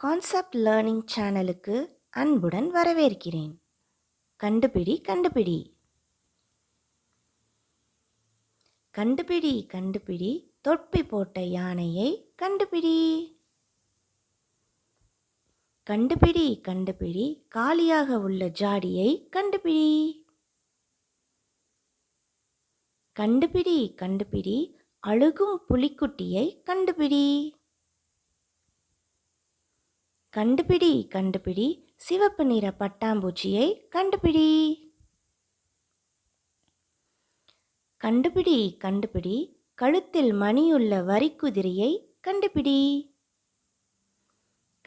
Concept learning சேனலுக்கு அன்புடன் வரவேற்கிறேன். கண்டுபிடி கண்டுபிடி. கண்டுபிடி கண்டுபிடி. தொப்பி போட்ட யானையை கண்டுபிடி. கண்டுபிடி கண்டுபிடி. காலியாக உள்ள ஜாடியை கண்டுபிடி. கண்டுபிடி கண்டுபிடி. அழுகும் புலிக்குட்டியை கண்டுபிடி. கண்டுபிடி கண்டுபிடி. சிவப்பு நிற பட்டாம்பூச்சியை கண்டுபிடி. கண்டுபிடி கண்டுபிடி. கழுத்தில் மணியுள்ள வரிக்குதிரையை கண்டுபிடி.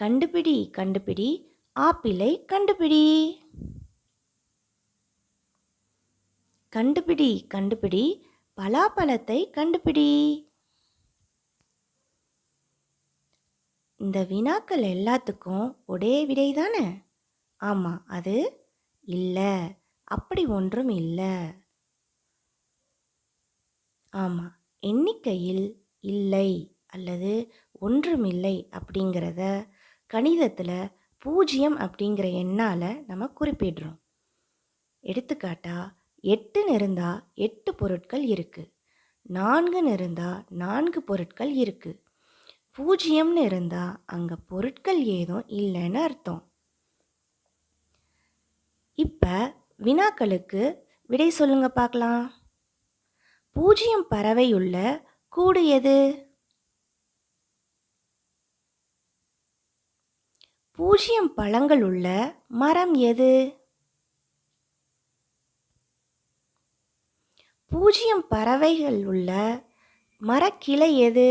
கண்டுபிடி கண்டுபிடி. ஆப்பிளை கண்டுபிடி. கண்டுபிடி கண்டுபிடி. பலாப்பழத்தை கண்டுபிடி. இந்த வினாக்கள் எல்லாத்துக்கும் ஒரே விடை தானே? ஆமாம் அது இல்லை. அப்படி ஒன்றும் இல்லை. ஆமாம் எண்ணிக்கையில் இல்லை அல்லது ஒன்றுமில்லை அப்படிங்கிறத கணிதத்தில் பூஜ்ஜியம் அப்படிங்கிற எண்ணால் நம்ம குறிப்பிடுறோம். எடுத்துக்காட்டா எட்டுன்னு இருந்தால் எட்டு பொருட்கள் இருக்குது நான்குன்னு இருந்தால் நான்கு பொருட்கள் இருக்குது பூஜ்ஜியம்னு இருந்தால் அங்கே பொருட்கள் ஏதும் இல்லைன்னு அர்த்தம். இப்போ வினாக்களுக்கு விடை சொல்லுங்க பார்க்கலாம். பூஜ்ஜியம் பறவை உள்ள கூடு எது? பூஜ்ஜியம் பழங்கள் உள்ள மரம் எது? பூஜ்ஜியம் பறவைகள் உள்ள மரக்கிளை எது?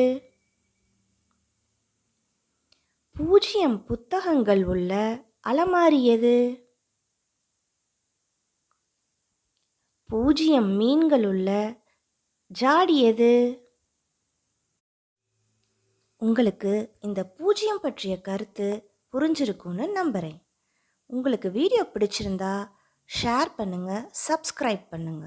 பூஜ்ஜியம் புத்தகங்கள் உள்ள அலமாரி எது பூஜ்ஜியம் மீன்கள் உள்ள ஜாடி எது உங்களுக்கு இந்த பூஜ்ஜியம் பற்றிய கருத்து புரிஞ்சிருக்கும்னு நம்புகிறேன் உங்களுக்கு வீடியோ பிடிச்சிருந்தா ஷேர் பண்ணுங்கள் சப்ஸ்கிரைப் பண்ணுங்கள்